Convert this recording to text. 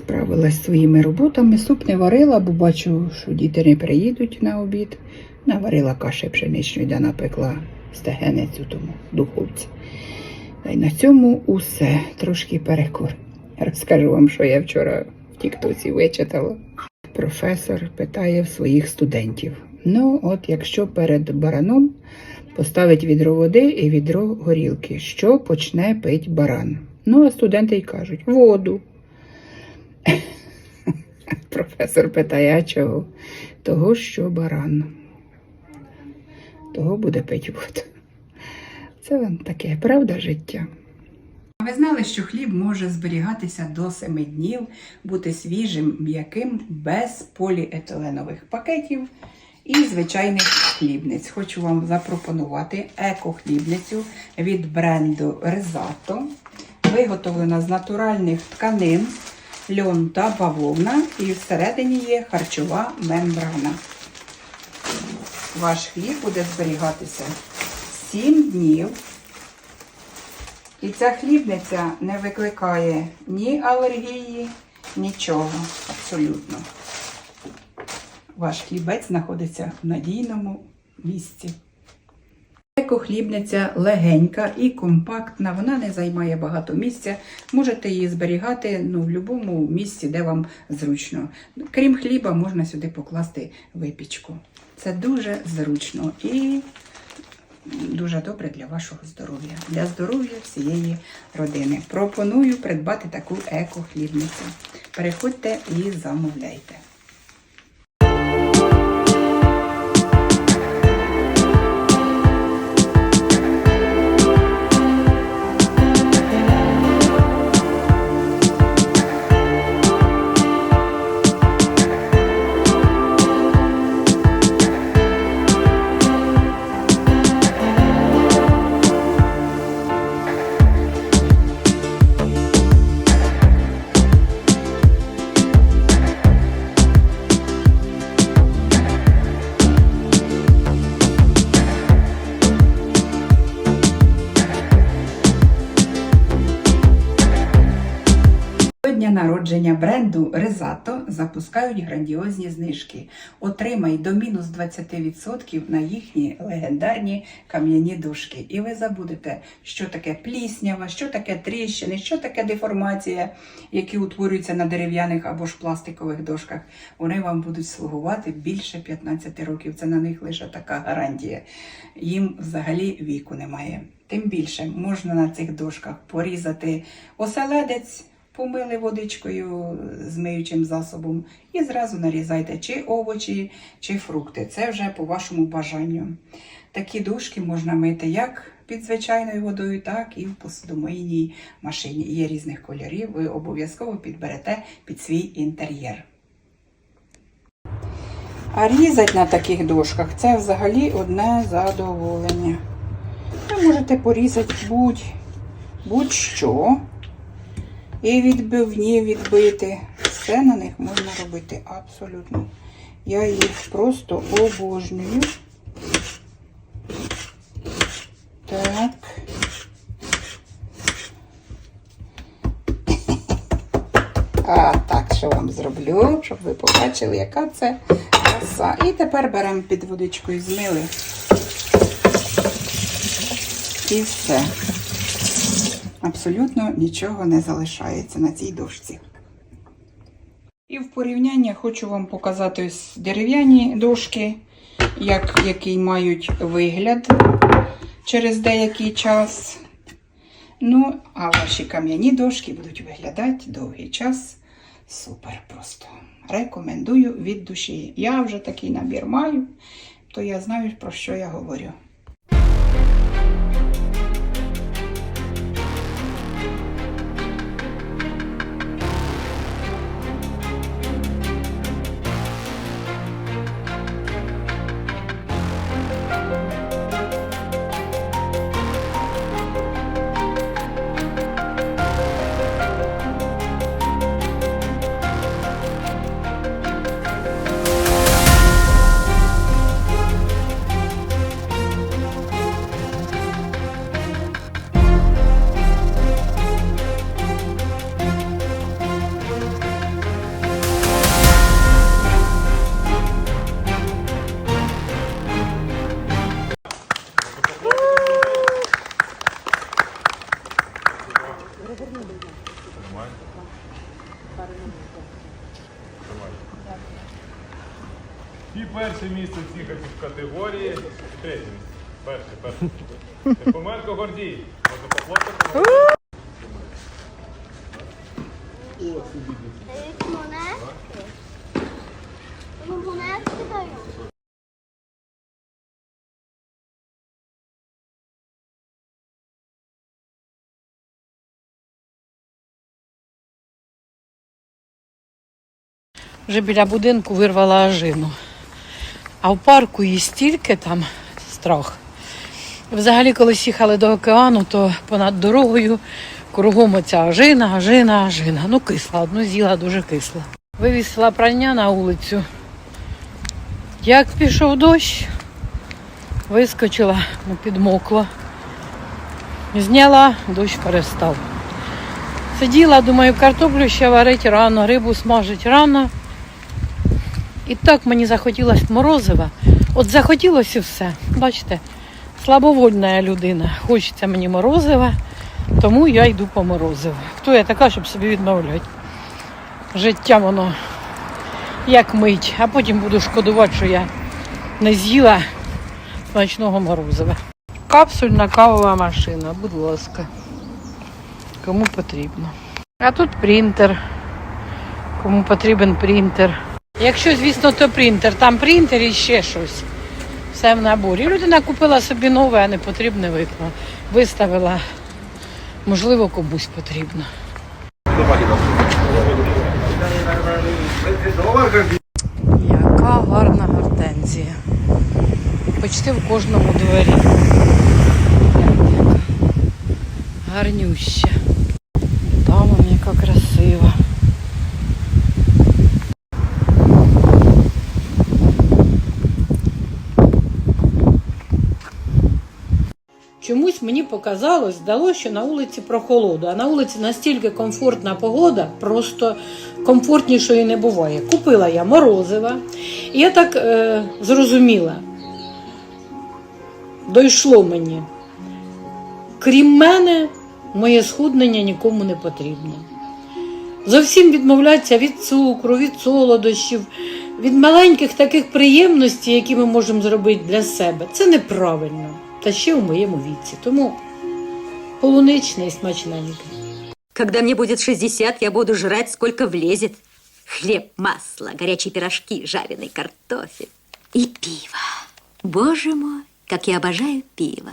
справилась своїми роботами. Суп не варила, бо бачу, що діти не приїдуть на обід. Наварила каші пшеничної, де напекла стегенець у тому духовці. Та й на цьому усе. Трошки перекур. Розкажу вам, що я вчора в Тіктоці вичитала. Професор питає в своїх студентів: ну, от якщо перед бараном поставить відро води і відро горілки, що почне пить баран? Ну, а студенти й кажуть: воду. Професор питає, чого? Того, що баран. Того буде пить воду. Це вам таке, правда, життя? А ви знали, що хліб може зберігатися до 7 днів, бути свіжим, м'яким, без поліетиленових пакетів і звичайних хлібниць. Хочу вам запропонувати еко-хлібницю від бренду Резато. Виготовлена з натуральних тканин, льон та бавовна, і всередині є харчова мембрана. Ваш хліб буде зберігатися 7 днів. І ця хлібниця не викликає ні алергії, нічого абсолютно. Ваш хлібець знаходиться в надійному місці. Екохлібниця легенька і компактна, вона не займає багато місця. Можете її зберігати ну, в будь-якому місці, де вам зручно. Крім хліба, можна сюди покласти випічку. Це дуже зручно і дуже добре для вашого здоров'я, для здоров'я всієї родини. Пропоную придбати таку еко-хлібницю. Переходьте і замовляйте. Народження бренду Резато запускають грандіозні знижки. Отримай до мінус 20% на їхні легендарні кам'яні дошки. І ви забудете, що таке пліснява, що таке тріщини, що таке деформація, які утворюються на дерев'яних або ж пластикових дошках. Вони вам будуть слугувати більше 15 років. Це на них лише така гарантія. Їм взагалі віку немає. Тим більше можна на цих дошках порізати оселедець помили водичкою з миючим засобом і зразу нарізайте чи овочі, чи фрукти. Це вже по вашому бажанню. Такі дошки можна мити як під звичайною водою, так і в посудомийній машині. Є різних кольорів, ви обов'язково підберете під свій інтер'єр. А різати на таких дошках це взагалі одне задоволення. Ви можете порізати будь, будь-що. І відбивні відбити. Все на них можна робити абсолютно. Я їх просто обожнюю. Так. А так, що вам зроблю, щоб ви побачили, яка це краса. І тепер беремо під водичкою змили. І все абсолютно нічого не залишається на цій дошці. І в порівнянні хочу вам показати ось дерев'яні дошки, як, який мають вигляд через деякий час. Ну, а ваші кам'яні дошки будуть виглядати довгий час. Супер просто. Рекомендую від душі. Я вже такий набір маю, то я знаю, про що я говорю. І перше місце в категорії. Третє місце. Перше, перше. Тихомирко Гордій. Можна. Дають монетки. Ну, монетки дають. Вже біля будинку вирвала ажину. А в парку її стільки там страх. Взагалі, коли їхали до океану, то понад дорогою кругом оця ажина, ажина, ажина. Ну, кисла, одну з'їла дуже кисла. Вивісила прання на вулицю. Як пішов дощ, вискочила, ну, підмокла. Зняла, дощ перестав. Сиділа, думаю, картоплю ще варить рано, рибу смажить рано. І так мені захотілося морозива. От захотілося все. Бачите, слабовольна людина. Хочеться мені морозива, тому я йду по морозиву. Хто я така, щоб собі відмовляти? Життя воно як мить, а потім буду шкодувати, що я не з'їла смачного морозива. Капсульна кавова машина, будь ласка. Кому потрібно. А тут принтер. Кому потрібен принтер. Якщо, звісно, то принтер, там принтер і ще щось. Все в наборі. Людина купила собі нове, а не потрібне виклала. Виставила. Можливо, комусь потрібно. Яка гарна гортензія. Почти в кожному дворі. Гарнюща. Там вона яка красива. Чомусь мені показалось, здалося, що на вулиці прохолоду, а на вулиці настільки комфортна погода, просто комфортнішої не буває. Купила я морозива, і я так е, зрозуміла, дійшло мені. Крім мене, моє схуднення нікому не потрібне. Зовсім відмовлятися від цукру, від солодощів, від маленьких таких приємностей, які ми можемо зробити для себе. Це неправильно. Та ще у моєму віці. Тому полуничне і смачненьке. Когда мне будет 60, я буду жрать, сколько влезет. Хлеб, масло, горячие пирожки, жареный картофель и пиво. Боже мой, как я обожаю пиво.